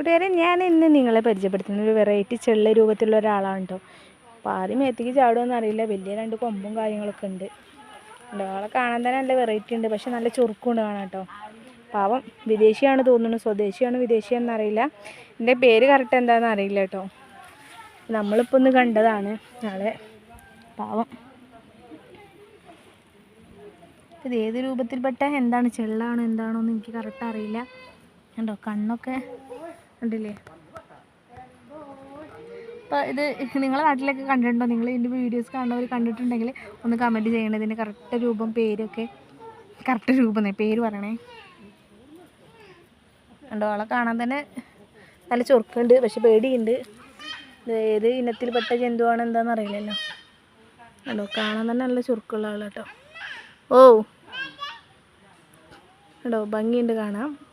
കൂട്ടുകാരെ ഞാൻ ഇന്ന് നിങ്ങളെ പരിചയപ്പെടുത്തുന്ന ഒരു വെറൈറ്റി ചെള്ള രൂപത്തിലുള്ള ഒരാളാണ് കേട്ടോ അപ്പോൾ ആദ്യം മേത്തേക്ക് ചാടുമെന്ന് അറിയില്ല. വലിയ രണ്ട് കൊമ്പും കാര്യങ്ങളൊക്കെ ഉണ്ട്. ഉണ്ട്. ആളെ കാണാൻ തന്നെ നല്ല വെറൈറ്റി ഉണ്ട്. പക്ഷെ നല്ല ചുറുക്കുണ്ട് കാണാം കേട്ടോ പാവം. വിദേശിയാണ് തോന്നുന്നു. സ്വദേശിയാണ് വിദേശിയാണെന്ന് അറിയില്ല എന്റെ പേര് കറക്റ്റ് എന്താണെന്ന് അറിയില്ല കേട്ടോ നമ്മളിപ്പോൾ ഒന്ന് കണ്ടതാണ്. ആളെ പാവം. ഇത് ഏത് രൂപത്തിൽപ്പെട്ട എന്താണ് ചെള്ളാണോ എന്താണോ എന്ന് എനിക്ക് കറക്റ്റ് അറിയില്ല. കണ്ടോ? കണ്ണൊക്കെ ഉണ്ടല്ലേ അപ്പോൾ ഇത് നിങ്ങളെ നാട്ടിലൊക്കെ കണ്ടിട്ടുണ്ടോ? നിങ്ങൾ ഇതിന്റെ വീഡിയോസ് കാണുന്നവർ കണ്ടിട്ടുണ്ടെങ്കിൽ ഒന്ന് കമന്റ് ചെയ്യണം. ഇതിന്റെ കറക്റ്റ് രൂപം പേരൊക്കെ കറക്റ്റ് രൂപം പേര് പറയണേ. കണ്ടോ? അവളെ കാണാൻ തന്നെ നല്ല ചൊറുക്കുണ്ട് പക്ഷെ പേടിയുണ്ട്. ഏത് ഇനത്തിൽപ്പെട്ട ജന്തുവാണ് എന്താണെന്ന് അറിയില്ലല്ലോ. കണ്ടോ? കാണാൻ തന്നെ നല്ല ചുരുക്കമുള്ള ആളാട്ടോ. ഓ. കണ്ടോ? ഭംഗിയുണ്ട് കാണാം.